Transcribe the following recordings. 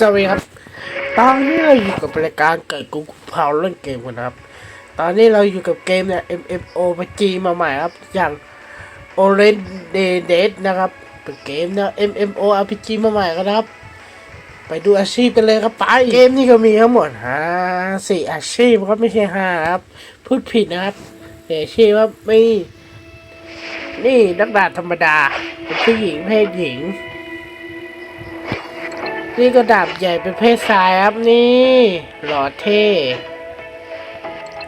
สวัสดีครับ ตอนนี้เราอยู่กับรายการเกิดกูเผาเล่นเกมกันนะครับ ตอนนี้เราอยู่กับเกมเนี่ย MMO ปจีมาใหม่ครับ อย่าง Orange Day Dead นะครับ เป็นเกมเนี่ย MMO RPG มาใหม่กันครับ ไปดูอาชีพกันเลยครับไป เกมนี้ก็มีทั้งหมดห้าสี่อาชีพครับไม่ใช่ห้าครับ พูดผิดนะครับแต่อาชีพว่าไม่นี่นักดาบธรรมดาเป็นผู้หญิงเพศหญิง นี่ก็ดาบใหญ่เป็นเพศชายครับนี่หล่อเท่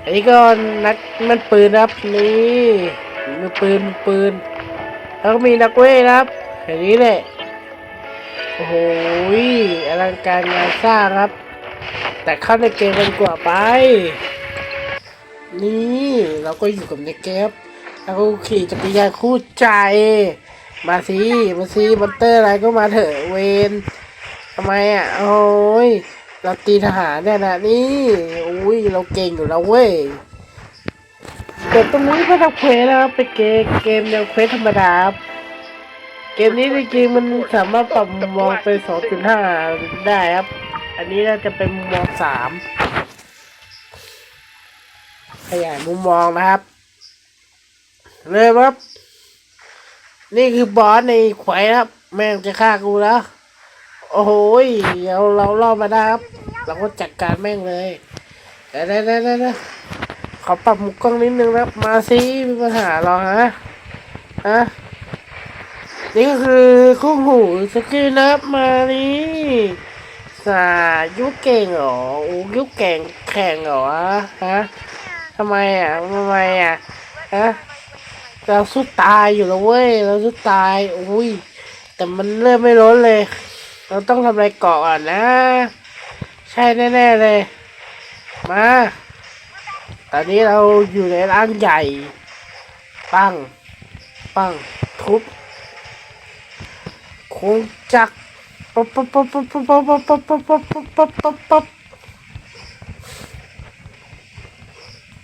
อันนี้ก็นักมันปืนครับนี่มือปืนมือปืน แล้วก็มีนักเวทครับอย่างนี้แหละโอ้โหอลังการงานสร้างครับ แต่เข้าในเกมกันกว่าไป นี่เราก็อยู่กับในเกมแล้วก็ขี่จักรยานคู่ใจ มาสิมาสิมอนเตอร์อะไรก็มาเถอะเวนำไมอะ โอ้ย เราตีทหารเนี่ยนะนี่ อุ้ย เราเก่งอยู่แล้วเว้ยเกิดตรงนี้ก็ทำเควสนะครับเป็นเกมเกมแนวเควสธรรมดาครับเกมนี้จริงๆมันสามารถปรับมุมมองเป็น 2.5 ได้ครับ อันนี้น่าจะเป็นมุมมองสามขยายมุมมองนะครับเลยครับ นี่คือบอสในแขวครับ แม่งจะฆ่ากูแล้ว โอ้โหยเราเราล่อมาได้ครับ เราก็จัดการแม่งเลยเดี๋ยวเดี๋ยวเดี๋ยวเดี๋ยวขอปรับมุมกล้องนิดนึงนะครับมาสิมีปัญหาหรอฮะฮะนี่ก็คือคู่หูสกิลนับมานี่สายุเก่งเหรอยุเก่งแข่งเหรอฮะทำไมอะทำไมอะฮะเราสู้ตายอยู่แล้วเว้ยเราสู้ตายโอ้ยแต่มันเริ่มไม่ล้นเลย เราต้องทำอะไรเกาะก่อนนะ ใช่แน่ๆเลย มา ตอนนี้เราอยู่ในร้านใหญ่ ปัง ปัง ทุบคงจักรปั๊บปั๊บปั๊บปั๊บปั๊บปั๊บปั๊บปั๊บปั๊บปั๊บปั๊บปั๊บ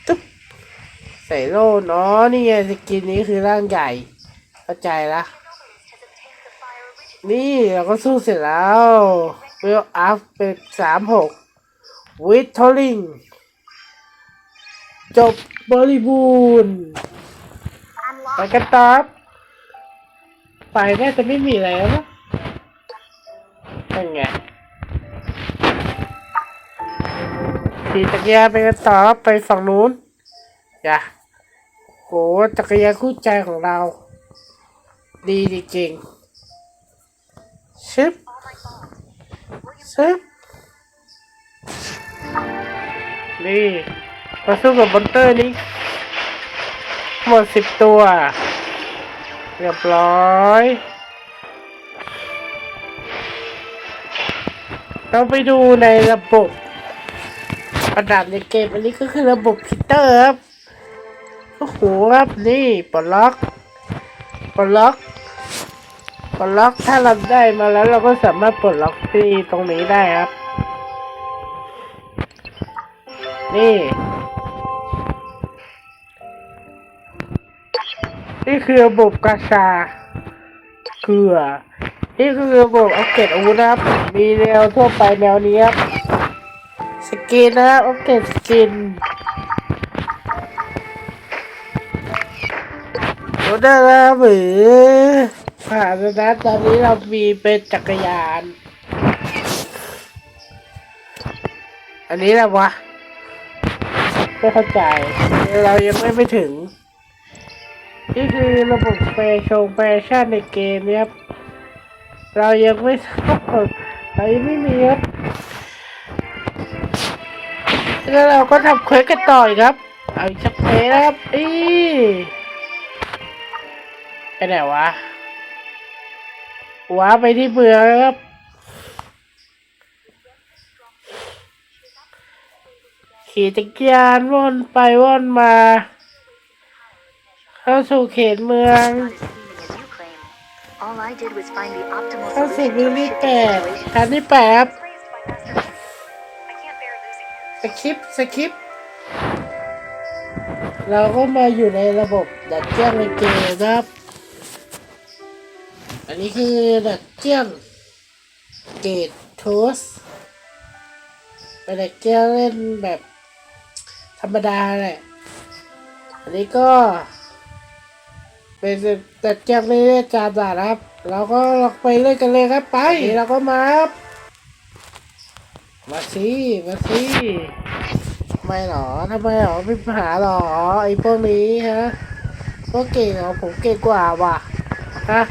ตึ๊บใส่โล่เนาะนี่ไงสกินนี้คือร่างใหญ่ เข้าใจละ นี่เราก็สู้เสร็จแล้วเวลอัพเป็นสามหกวิททอลิงจบบริบูรณ์ไปกันต่อครับไปน่าจะไม่มีอะไรแล้วนะนั่นไงขี่จักรยานไปกันต่อครับไปฝั่งนู้นอย่าโหจักรยานคู่ใจของเรา ดีจริงๆ ชิปชิปนี่มาสู้กับมอนเตอร์นี้ หมดสิบตัว เรียบร้อยเราไปดูในระบบประดับในเกมอันนี้ก็คือระบบพิเตอร์ครับโอ้โหครับนี่ปลดล็อกปลดล็อก ปลดล็อกถ้าเราได้มาแล้วเราก็สามารถปลดล็อกที่ตรงนี้ได้ครับ นี่ นี่คือระบบกาชาเกลือ นี่คือระบบอัปเกรดอาวุธนะครับ มีแนวทั่วไปแนวนี้ครับ สกินนะครับอัปเกรดสกินโอ้ได้แล้วหรือ ผ่านแล้วนะตอนนี้เรามีเป็นจักรยาน อันนี้แหละวะ ไม่เข้าใจ เรายังไม่ไปถึง นี่คือระบบแฟชงแฟชั่นในเกมเนี้ยครับ เรายังไม่เรายังไม่มีครับแล้วเราก็ทำเควสกันต่ออีกครับ เอาอีกสักเควสครับ อีไปไหนวะ ว้าไปที่เมืองครับ ขี่จักรยานว่นไปว่นมา เข้าสู่เขตเมืองเข้าสู่ solution วิ for ลลี่แปด situation. คันที่แปดครับสคริปสคริปเราก็มาอยู่ในระบบดัดเจี้ยงในเกมครับ อันนี้คือดัดเจี้ยงเกตทูสเป็นด็กแก้วเล่นแบบธรรมดาแหละ อันนี้ก็ เป็นแต่แก้วเล่นจานดานะครับ เราก็ลองไปเล่นกันเลยครับไปเราก็มาครับมาสิมาสิไม่หรอทำไมหรอมีปัญหาหรอไอ้พวกนี้ฮะพวกเก่งเหรอผมเก่งกว่าว่ะฮะ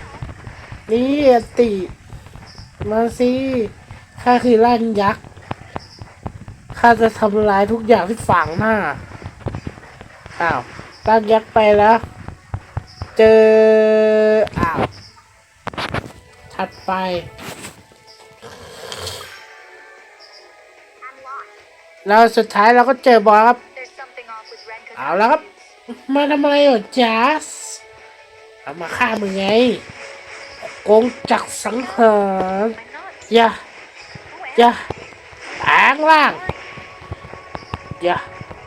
นี่ติมาสิข้าคือร่างยักษ์ข้าจะทำลายทุกอย่างที่ฝังหน้าอ้าวร่างยักษ์ไปแล้ว เจออ้าวถัดไป I'm lost. แล้วสุดท้ายเราก็เจอบอสครับ เอาแล้วครับ มาทำอะไรเหรอจัสเอามาฆ่ามึงไง โกงจักสังหารอย่าอย่าแปลงร่างอย่า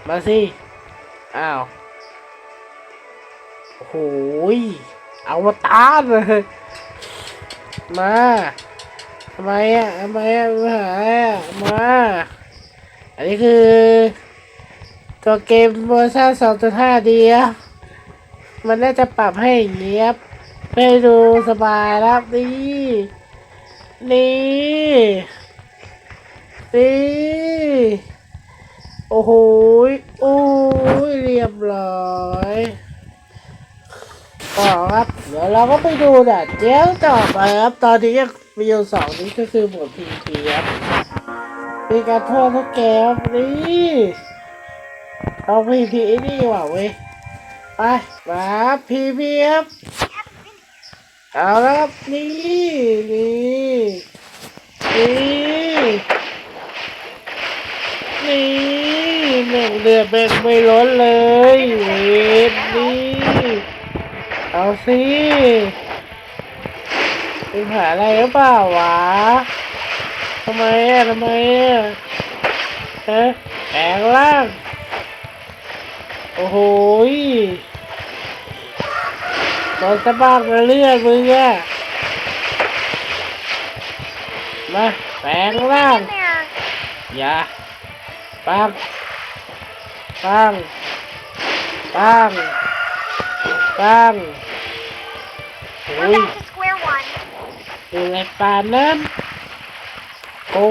มาสิอ้าวโอ้โหยอวตารเลยมาทำไมอะทำไมอะมาหามาอันนี้คือ ตัวเกมเวอร์ชันสองจุดห้าดีอะมันน่าจะปรับให้เงียบ ให้ดูสบายแล้วนี่นี่ นี่ โอ้โหโอ้ยเรียบร้อยต่อครับ เดี๋ยวเราก็ไปดูด่ะเจ้าต่อไปครับ ตอนนี้ยังวิดีโอสองนี้ก็คือหมวดพีพีครับมีการโทษทุกแกครับนี่เอาพีพีนี่ว่ะเว้ย ไปมาพีพีครับ เอาละครับนี่นี่นี่นี่แม่งเดือดแม่งไม่ล้นเลยเวนนี่เอาสิเป็นหาอะไรหรือเปล่าวะทำไมอะทำไมอะฮะแองล่างโอ้โห โดนสะบ้างมาเลือดมึงอ่มาแปลงร่าง อย่าปังปังปังปังโอ้ยอยู่ในป่านั้นโอ้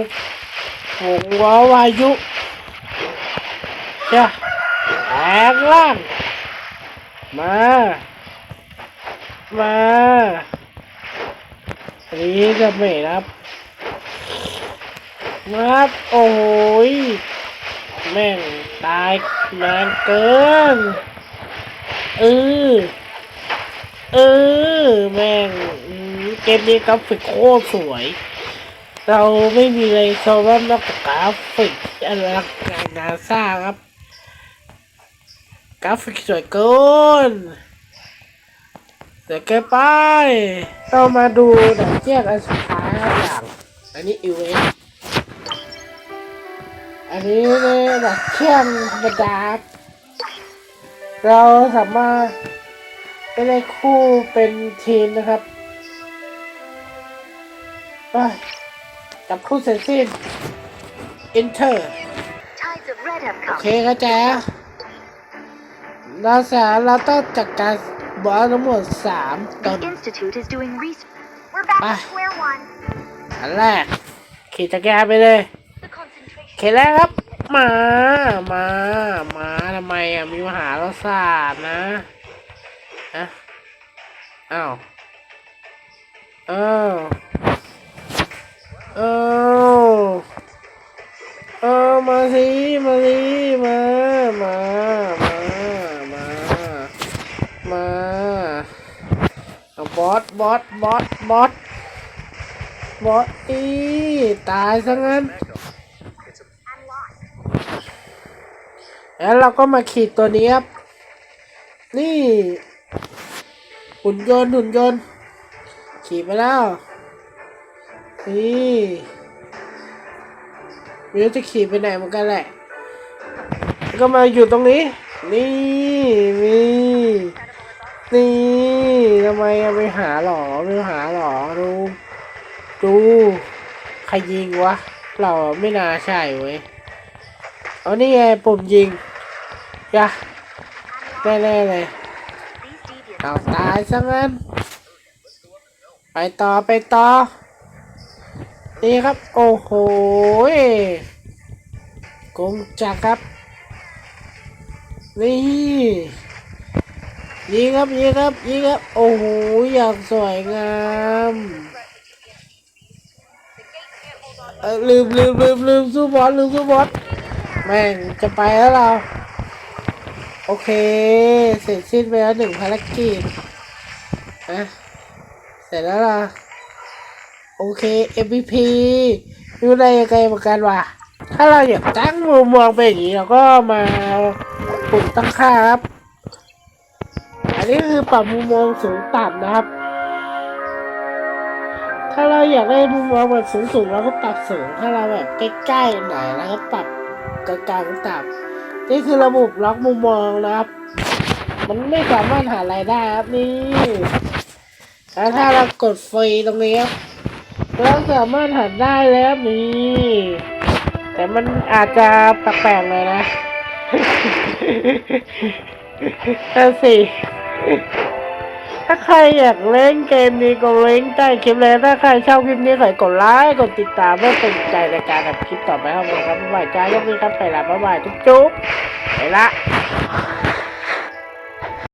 หงวาวายุจ้ะแปลงร่าง มา มาอันนี้จะไม่รับครับโอ้ยแม่งตายนานเกินเออเออแม่งเกมนี้กราฟิกโคตรสวย เราไม่มีอะไรโซว่านอกจากกราฟิกอลังการงานสร้างครับ กราฟิกสวยเกิน เดี๋ยวเกินไป เรามาดูดับเจียกอันสุดท้ายครับอย่าง อันนี้อีเวนต์อันนี้เนี่ยแบบเชื่อมธรรมดาครับเราสามารถไปเล่นคู่เป็นทีมนะครับไปจับคู่เสร็จสิ้น enter Tides of red have โอ come. เคเข้าใจแล้วเราสามเราต้องจัดการ บอสทั้งหมดสามตน The Institute is doing research. We're back Ah. to square one. อันแรกขี่จักรยานไปเลย The concentration. เข็นแล้วครับ มา มา มาทำไมอะ มีมหาลักษาสตร์นะฮะอ้าวอ้าวอ้าวอ้าวมาสิ มาสิ มา มามามา มาเอา บอส บอส บอส บอส บอสอีตายซะงั้น แล้วเราก็มาขีดตัวนี้ครับ นี่ หุ่นยนต์หุ่นยนต์ ขีดไปแล้ว นี่ไม่รู้จะขีดไปไหนเหมือนกันแหละ ก็มาอยู่ตรงนี้ นี่ นี่ นี่ ทำไมอะไปหาหรอไปหาหรอดูดูใครยิงวะ เราไม่น่าใช่เว้ยเอานี่ไงปุ่มยิงยะแน่ๆเลยเอาตายซะงั้น ไปต่อไปต่อ นี่ครับ โอ้โหกงจักรครับ นี่ ยิงครับยิงครับยิงครับ โอ้โหอย่างสวยงามเออลืมลืมลืมลืมสู้บอสลืมสู้บอสแม่งจะไปแล้วเรา โอเค เสร็จสิ้นไปแล้วหนึ่งภารกิจนะเสร็จแล้วล่ะ โอเค MVP ดูได้ยังไงเหมือนกันวะถ้าเราอยากตั้งมุมมองไปอย่างนี้เราก็มาปุ่มตั้งค่าครับ นนี้คือปรับมุมมองสูงต่ำนะครับ ถ้าเราอยากได้มุมมองแบบสูงๆเราก็ปรับสูง ถ้าเราแบบใกล้ๆหน่อยเราก็ปรับกลางๆต่ำนี่คือระบบล็อกมุมมองนะครับ มันไม่สามารถหารายได้ครับนี่แล้วถ้าเรากดฟรีตรงนี้ครับเราสามารถหาได้แล้วนี่แต่มันอาจจะแปลกๆเลยนะนั่นสิ ถ้าใครอยากเล่นเกมนี้ก็เล่นใต้คลิปเลย ถ้าใครชอบคลิปนี้ขอใส่กดไลค์ กดติดตามเพื่อเป็นใจในการทำคลิปต่อไปครับผมครับบ๊ายบายจ้าลูกนี้ครับไปละบ๊ายบายจุ๊บๆไปละ